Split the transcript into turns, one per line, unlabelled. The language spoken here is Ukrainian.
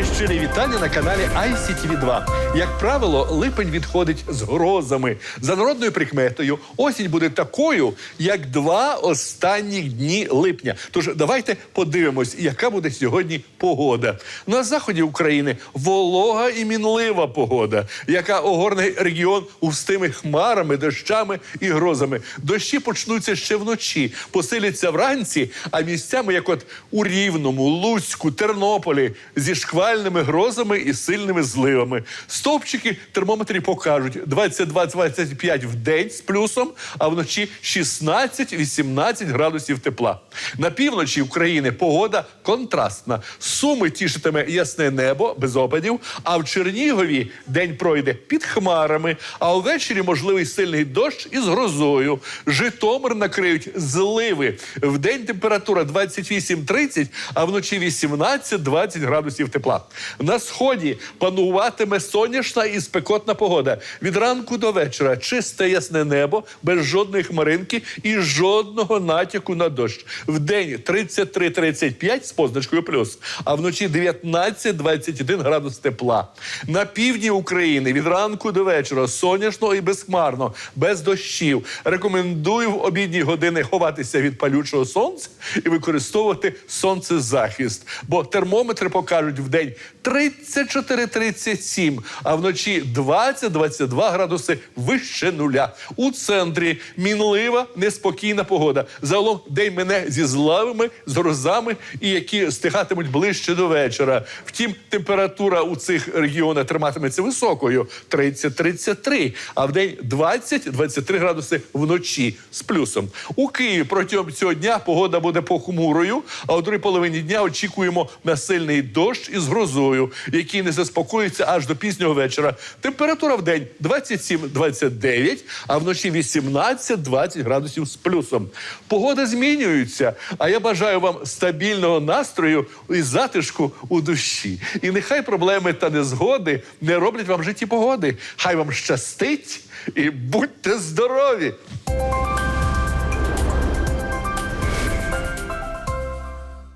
Мої щирі вітання на каналі ICTV 2 Як правило, липень відходить з грозами. За народною прикметою, осінь буде такою, як два останніх дні липня. Тож давайте подивимось, яка буде сьогодні погода. На заході України волога і мінлива погода, яка огорне регіон густими хмарами, дощами і грозами. Дощі почнуться ще вночі, посиляться вранці, а місцями, як от у Рівному, Луцьку, Тернополі, зі шквальними грозами і сильними зливами. Стовпчики термометрі покажуть 22-25 в день з плюсом, а вночі 16-18 градусів тепла. На півночі України погода контрастна. Суми тішитиме ясне небо без опадів, а в Чернігові день пройде під хмарами, а увечері можливий сильний дощ із грозою. Житомир накриють зливи. В день температура 28-30, а вночі 18-20 градусів тепла. На сході пануватиме сонячна і спекотна погода. Від ранку до вечора чисте ясне небо, без жодної хмаринки і жодного натяку на дощ. В день 33-35 з позначкою плюс, а вночі 19-21 градус тепла. На півдні України від ранку до вечора сонячно і безхмарно, без дощів. Рекомендую в обідні години ховатися від палючого сонця і використовувати сонцезахист, бо термометри покажуть в день 34-37, а вночі 20-22 градуси вище нуля. У центрі мінлива, неспокійна погода. Загалом день мене зі злавами, з грозами і які стигатимуть ближче до вечора. Втім, температура у цих регіонах триматиметься високою 30-33, а в день 20-23 градуси вночі з плюсом. У Києві протягом цього дня погода буде похмурою, а у другій половині дня очікуємо на сильний дощ із грозою, який не заспокоїться аж до пізнього вечора. Температура в день 27-29, а вночі 18-20 градусів з плюсом. Погода змінюється, а я бажаю вам стабільного настрою і затишку у душі. І нехай проблеми та незгоди не роблять вам житті погоди. Хай вам щастить і будьте здорові!